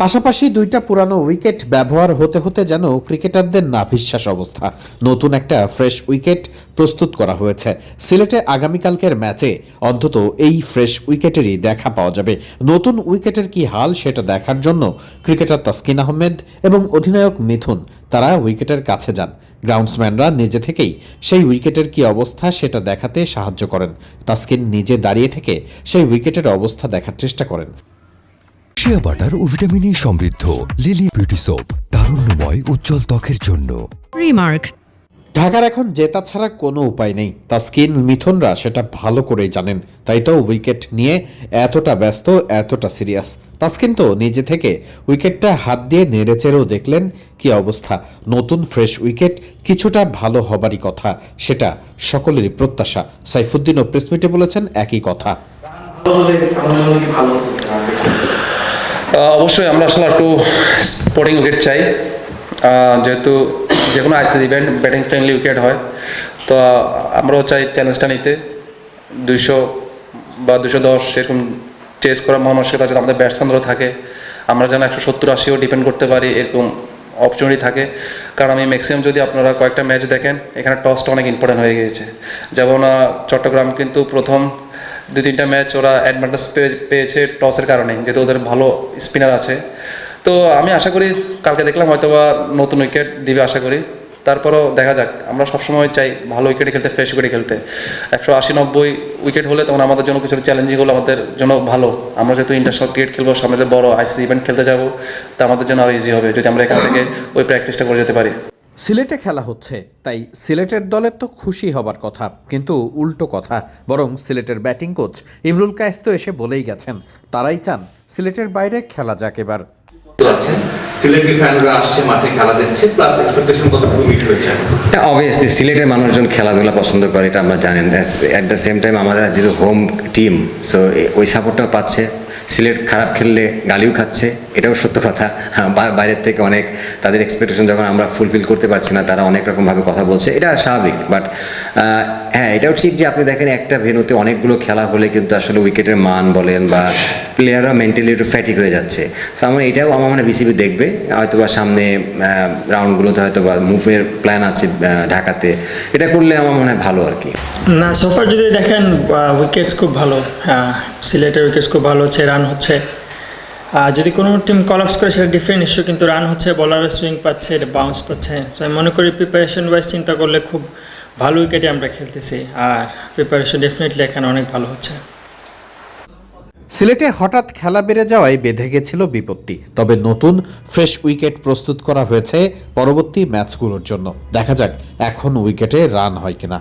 পাশাপাশি দুইটা পুরানো উইকেট ব্যবহার হতে হতে যেন ক্রিকেটারদের নাভিশ্বাস অবস্থা। নতুন একটা ফ্রেশ উইকেট প্রস্তুত করা হয়েছে। সিলেটে আগামীকালকের ম্যাচে অন্তত এই ফ্রেশ উইকেটেরই দেখা পাওয়া যাবে। নতুন উইকেটের কি হাল সেটা দেখার জন্য ক্রিকেটার তাসকিন আহমেদ এবং অধিনায়ক মিথুন তারা উইকেটের কাছে যান। গ্রাউন্ডসম্যানরা নিজে থেকেই সেই উইকেটের কি অবস্থা সেটা দেখাতে সাহায্য করেন। তাসকিন নিজে দাঁড়িয়ে থেকে সেই উইকেটের অবস্থা দেখার চেষ্টা করেন। শিয়া বাটার ও ভিটামিনে সমৃদ্ধ। লিলি বিউটি সোপ তারুণ্যময় উজ্জ্বল ত্বকের জন্য। Remark. ঢাকার এখন জেতা ছাড়া কোনো উপায় নেই। তা স্কিন মিথুনরা সেটা ভালো করেই জানেন। তাই তো উইকেট নিয়ে এতটা ব্যস্ত এতটা সিরিয়াস। তাস্কিন তো নিজে থেকে উইকেটটা হাত দিয়ে নেড়েচেড়েও দেখলেন কি অবস্থা। নতুন ফ্রেশ উইকেট কিছুটা ভালো হবারই কথা সেটা সকলেরই প্রত্যাশা। সাইফুদ্দিনও প্রেসমিটে বলেছেন একই কথা। অবশ্যই আমরা আসলে একটু স্পোর্টিং উইকেট চাই। যেহেতু যে কোনো ICC event batting friendly wicket হয়। তো আমরাও চাই চ্যালেঞ্জটা নিতে। দুইশো বা দুশো দশ এরকম চেস করার মানসিকতা যাতে আমাদের ব্যাটসম্যানদেরও থাকে। আমরা যেন একশো সত্তর আশিও ডিপেন্ড করতে পারি, এরকম অপরচুনিটি থাকে। কারণ আমি ম্যাক্সিমাম যদি আপনারা কয়েকটা ম্যাচ দেখেন, এখানে টসটা অনেক ইম্পর্টেন্ট হয়ে গিয়েছে। যেমন চট্টগ্রাম কিন্তু প্রথম দু তিনটা ম্যাচ ওরা অ্যাডভান্টেজ পেয়েছে টসের কারণে, যেহেতু ওদের ভালো স্পিনার আছে। তো আমি আশা করি কালকে দেখলাম হয়তো বা নতুন উইকেট দিবে আশা করি। তারপরও দেখা যাক, আমরা সবসময় চাই ভালো উইকেটে খেলতে ফ্রেশ উইকেটে খেলতে। একশো আশি নব্বই উইকেট হলে তখন আমাদের জন্য কিছু চ্যালেঞ্জিং হলো আমাদের জন্য ভালো। আমরা যেহেতু ইন্টারন্যাশনাল ক্রিকেট খেলব, সামনে বড় আইসিসি ইভেন্ট খেলতে যাব, তা আমাদের জন্য আরও ইজি হবে, যদি আমরা এখান থেকে ওই প্র্যাকটিসটা করে যেতে পারি। সিলেটে খেলা হচ্ছে তাই সিলেটের দলের তো খুশি হবার কথা কিন্তু উল্টো কথা বরং সিলেটের ব্যাটিং কোচ ইমরুল কায়েস তো এসে বলেই গেছেন তারাই চান সিলেটের বাইরে খেলা যাক এবার। আছেন সিলেটি ফ্যানরা আসছে মাঠে খেলা দেখছে প্লাস এক্সপেকটেশন কতটুকু মিট হয়েছে? অবভিয়াসলি সিলেটের মানুষজন খেলাধুলা পছন্দ করে এটা আমরা জানেন অ্যাট দ্য সেম টাইম আমাদের যেহেতু হোম টিম সো ওই সাপোর্টটাও পাচ্ছে। সিলেট খারাপ খেললে গালিও খাচ্ছে এটাও সত্য কথা। হ্যাঁ, বাইরের থেকে অনেক তাদের এক্সপেকটেশন যখন আমরা ফুলফিল করতে পারছি না তারা অনেক রকমভাবে কথা বলছে এটা স্বাভাবিক। বাট হ্যাঁ এটাও ঠিক যে আপনি দেখেন একটা ভেনুতে অনেকগুলো খেলা হলে কিন্তু আসলে উইকেটের মান বলেন বা প্লেয়াররা মেন্টালি একটু ফ্যাটিক হয়ে যাচ্ছে। তো আমার এটাও আমার মনে বিসিবি দেখবে হয়তো বা সামনে রাউন্ডগুলোতে হয়তো বা মুভের প্ল্যান আছে ঢাকাতে। এটা করলে আমার মনে হয় ভালো আর কি। না সোফার যদি দেখেন উইকেটস খুব ভালো হ্যাঁ সিলেটের উইকেটস খুব ভালো হচ্ছে রান হচ্ছে। আর যদি কোনো টিম কলাপস করে, সেটা ডিফারেন্ট ইস্যু কিন্তু রান হচ্ছে বলারের সুইং পাচ্ছে, এটা বাউন্স পাচ্ছে। সো আমি মনে করি প্রিপারেশন ওয়াইজ চিন্তা করলে খুব ভালো উইকেটে আমরা খেলতেছি। আর প্রিপারেশন ডেফিনেটলি এখানে অনেক ভালো হচ্ছে। সিলেটে হঠাৎ খেলা বেড়ে যাওয়ায় বেঁধে গেছিল বিপত্তি। তবে নতুন ফ্রেশ উইকেট প্রস্তুত করা হয়েছে পরবর্তী ম্যাচগুলোর জন্য। দেখা যাক, এখন উইকেটে রান হয় কিনা।